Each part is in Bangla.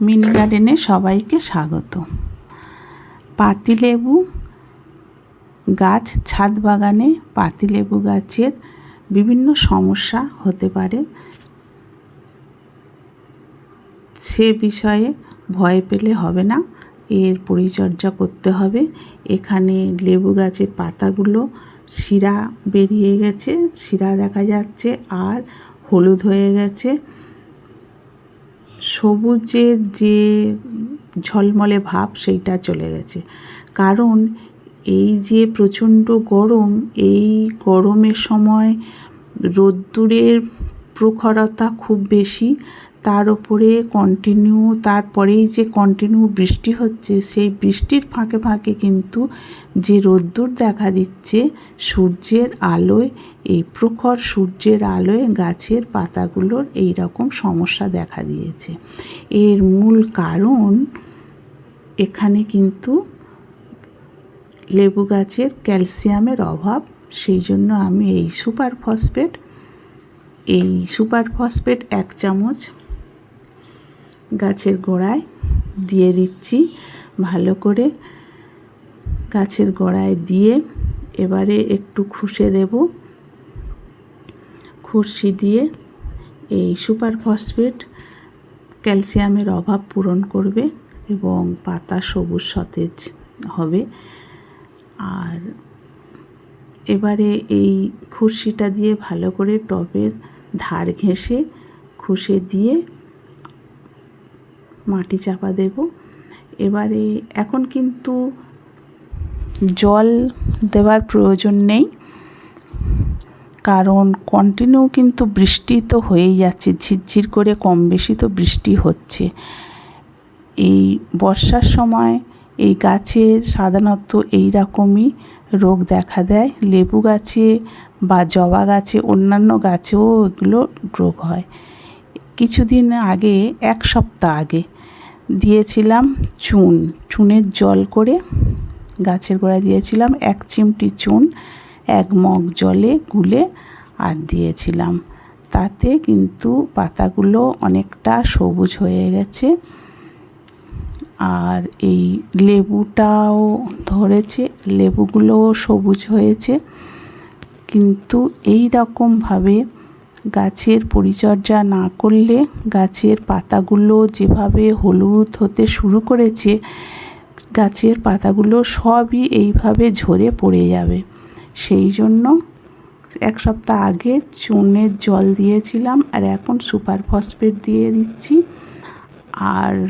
মিনি গার্ডেনে সবাইকে স্বাগত। পাতিলেবু গাছ, ছাদ বাগানে পাতিলেবু গাছের বিভিন্ন সমস্যা হতে পারে। সে বিষয়ে ভয় পেলে হবে না, এর পরিচর্যা করতে হবে। এখানে লেবু গাছের পাতাগুলো শিরা বেরিয়ে গেছে, শিরা দেখা যাচ্ছে, আর হলুদ হয়ে গেছে। সবুজের যে ঝলমলে ভাব সেইটা চলে গেছে। কারণ এই যে প্রচণ্ড গরম, এই গরমের সময় রোদ্দুরের প্রখরতা খুব বেশি। তার উপরে কন্টিনিউ তারপরেই যে কন্টিনিউ বৃষ্টি হচ্ছে, সেই বৃষ্টির ফাঁকে ফাঁকে কিন্তু যে রোদ্দুর দেখা দিচ্ছে, সূর্যের আলোয়, এই প্রখর সূর্যের আলোয় গাছের পাতাগুলোর এই রকম সমস্যা দেখা দিয়েছে। এর মূল কারণ এখানে কিন্তু লেবু গাছের ক্যালসিয়ামের অভাব, সেই জন্য আমি এই সুপার ফসফেট এই সুপার ফসফেট এক চামচ গাছের গোড়ায় দিয়ে দিচ্ছি। ভালো করে গাছের গোড়ায় দিয়ে এবারে একটু খুশে দেব। খুরশি দিয়ে এই সুপার ফসফেট ক্যালসিয়ামের অভাব পূরণ করবে এবং পাতা সবুজ সতেজ হবে। আর এবারে এই খুরশিটা দিয়ে ভালো করে টবের ধার ঘেঁষে খুশে দিয়ে মাটি চাপা দেব। এবারে এখন কিন্তু জল দেওয়ার প্রয়োজন নেই, কারণ কন্টিনিউ কিন্তু বৃষ্টি তো হয়েই যাচ্ছে, ঝিরঝির করে কম বেশি তো বৃষ্টি হচ্ছে। এই বর্ষার সময় এই গাছের সাধারণত এই রকমই রোগ দেখা দেয়। লেবু গাছে বা জবা গাছে, অন্যান্য গাছেও এগুলো রোগ হয়। কিছুদিন আগে, এক সপ্তাহ আগে দিয়েছিলাম চুন। চুনের জল করে গাছের গোড়ায় দিয়েছিলাম এক চিমটি চুন, এক মগ জলে গুলে আর দিয়েছিলাম। তাতে কিন্তু পাতাগুলো অনেকটা সবুজ হয়ে গেছে। আর এই লেবুটাও ধরেছে, লেবুগুলোও সবুজ হয়েছে। কিন্তু এই রকমভাবে গাছের পরিচর্যা না করলে, গাছের পাতাগুলো যেভাবে হলুদ হতে শুরু করেছে, গাছের পাতাগুলো সবই এইভাবে ঝরে পড়ে যাবে। সেই জন্য এক সপ্তাহ আগে চুনের জল দিয়েছিলাম আর এখন সুপার ফসফেট দিয়ে দিচ্ছি। আর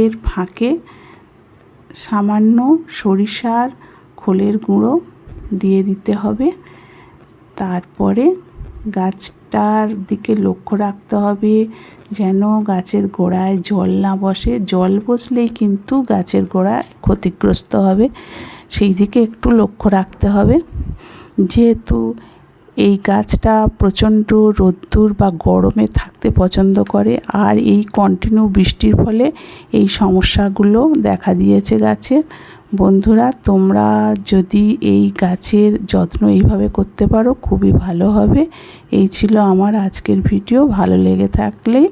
এর ফাঁকে সামান্য সরিষার খোলের গুঁড়ো দিয়ে দিতে হবে। তারপরে গাছটার দিকে লক্ষ্য রাখতে হবে যেন গাছের গোড়ায় জল না বসে। জল বসলেই কিন্তু গাছের গোড়া ক্ষতিগ্রস্ত হবে। সেই দিকে একটু লক্ষ্য রাখতে হবে। যেহেতু এই গাছটা প্রচণ্ড রোদ্দুর বা গরমে থাকতে পছন্দ করে আর এই কন্টিনিউ বৃষ্টির ফলে এই সমস্যাগুলো দেখা দিয়েছে গাছে। বন্ধুরা, তোমরা যদি এই গাছের যত্ন এইভাবে করতে পারো, খুবই ভালো হবে। এই ছিল আমার আজকের ভিডিও। ভালো লেগে থাকলে